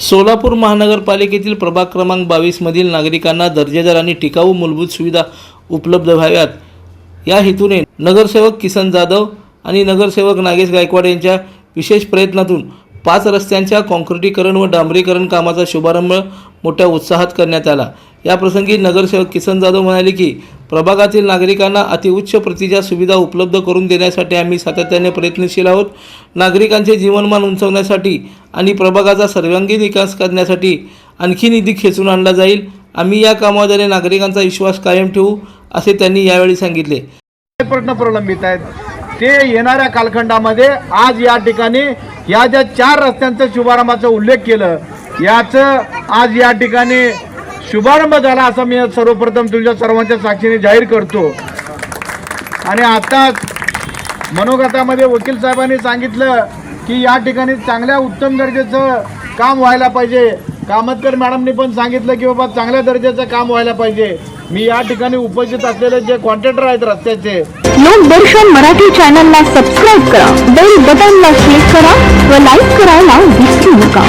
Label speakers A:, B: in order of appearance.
A: सोलापूर महानगरपालिकेतील प्रभाग क्रमांक बावीसमधील नागरिकांना दर्जेदार आणि टिकाऊ मूलभूत सुविधा उपलब्ध व्हाव्यात. या हेतूने नगरसेवक किसन जाधव आणि नगरसेवक नागेश गायकवाड यांच्या विशेष प्रयत्नातून पाच रस्त्यांच्या काँक्रिटीकरण व डांबरीकरण कामाचा शुभारंभ मोठ्या उत्साहात करण्यात आला. याप्रसंगी नगरसेवक किसन जाधव म्हणाले की प्रभागातील नागरिकांना अतिउच्च प्रतीच्या सुविधा उपलब्ध करून देण्यासाठी आम्ही सातत्याने प्रयत्नशील आहोत. नागरिकांचे जीवनमान उंचावण्यासाठी आणि प्रभागाचा सर्वांगीण विकास करण्यासाठी आणखी निधी खेचून आणला जाईल. आम्ही या कामाद्वारे नागरिकांचा विश्वास कायम ठेवू असे त्यांनी यावेळी सांगितले.
B: प्रश्न प्रलंबित आहेत. ते येणाऱ्या कालखंडामध्ये आज या ठिकाणी या ज्या चार रस्त्यांचं शुभारंभाचा उल्लेख केलं याचं आज या ठिकाणी शुभारंभ झाला असं मी सर्वप्रथम तुमच्या सर्वांच्या साक्षीने जाहीर करतो. आणि आता मनोगतामध्ये वकील साहेबांनी सांगितलं की या ठिकाणी चांगल्या उत्तम दर्जाचं काम व्हायला पाहिजे. कामतकर मॅडमनी पण सांगितलं की बाबा चांगल्या दर्जाचं काम व्हायला पाहिजे. मी या ठिकाणी उपस्थित असलेले जे कॉन्ट्रॅक्टर आहेत रस्त्याचे.
C: लोकदर्शन मराठी चॅनलला सबस्क्राईब करा बेल बटनला क्लिक करा व लाईक करायला विसरू नका.